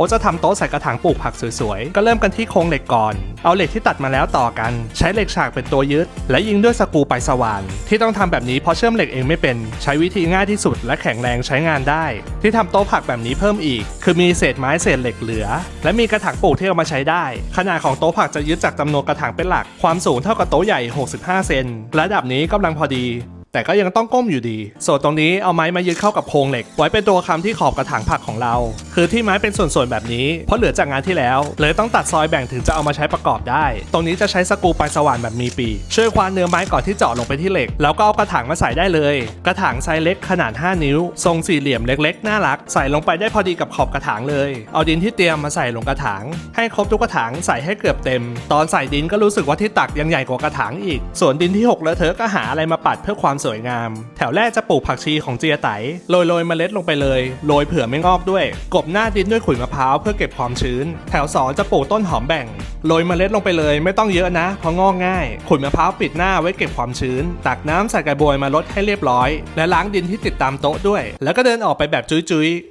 โอจะทำโต๊ะใส่กระถางปลูกผักสวยๆ ก็เริ่มกันที่โครงเหล็กก่อน เอาเหล็กที่ตัดมาแล้วต่อกัน ใช้เหล็กฉากเป็นตัวยึด และยิงด้วยสกูไปสว่าน ที่ต้องทำแบบนี้เพราะเชื่อมเหล็กเองไม่เป็น ใช้วิธีง่ายที่สุดและแข็งแรงใช้งานได้ ที่ทำโต๊ะผักแบบนี้เพิ่มอีก คือมีเศษไม้เศษเหล็กเหลือ และมีกระถางปลูกที่เอามาใช้ได้ ขนาดของโต๊ะผักจะยึดจากจำนวนกระถางเป็นหลัก ความสูงเท่ากับโต๊ะใหญ่ 65 เซน ระดับนี้กำลังพอดี แต่ก็ยังต้องก้มอยู่ดี ส่วนตรงนี้เอาไม้มายึดเข้ากับโครงเหล็ก ไว้เป็นตัวค้ำที่ขอบกระถางผักของเรา คือที่ไม้เป็นส่วนๆแบบนี้ เพราะเหลือจากงานที่แล้วเลยต้องตัดซอยแบ่งถึงจะเอามาใช้ประกอบได้ ตรงนี้จะใช้สกรูปลายสว่านแบบมีปีช่วยควานเนื้อไม้ก่อนที่เจาะลงไปที่เหล็ก แล้วก็เอากระถางมาใส่ได้เลย กระถางไซส์เล็กขนาด 5 นิ้ว ทรงสี่เหลี่ยมเล็ก ๆ น่ารัก ใส่ลงไปได้พอดีกับขอบกระถางเลย เอาดินที่เตรียมมาใส่ลงกระถาง ให้ครบทุกกระถางใส่ให้เกือบเต็ม ตอนใส่ดินก็รู้สึกว่าที่ตักยังใหญ่กว่ากระถางอีก ส่วนดินที่หกเลอะเทอะก็หาอะไรมาปัดเพื่อความสวยงาม แถวแรกจะปลูกผักชีของเจียไตโรยโรยเมล็ดลงไปเลยโรยเผื่อไม่งอกด้วย กบหน้าดินด้วยขุยมะพร้าวเพื่อเก็บความชื้น แถวสองจะปลูกต้นหอมแบ่งโรยเมล็ดลงไปเลยไม่ต้องเยอะนะ เพราะงอกง่ายขุยมะพร้าวปิดหน้าไว้เก็บความชื้น ตักน้ำใส่กระบวยมาลดให้เรียบร้อย และล้างดินที่ติดตามโต๊ะด้วย แล้วก็เดินออกไปแบบจุ้ยๆ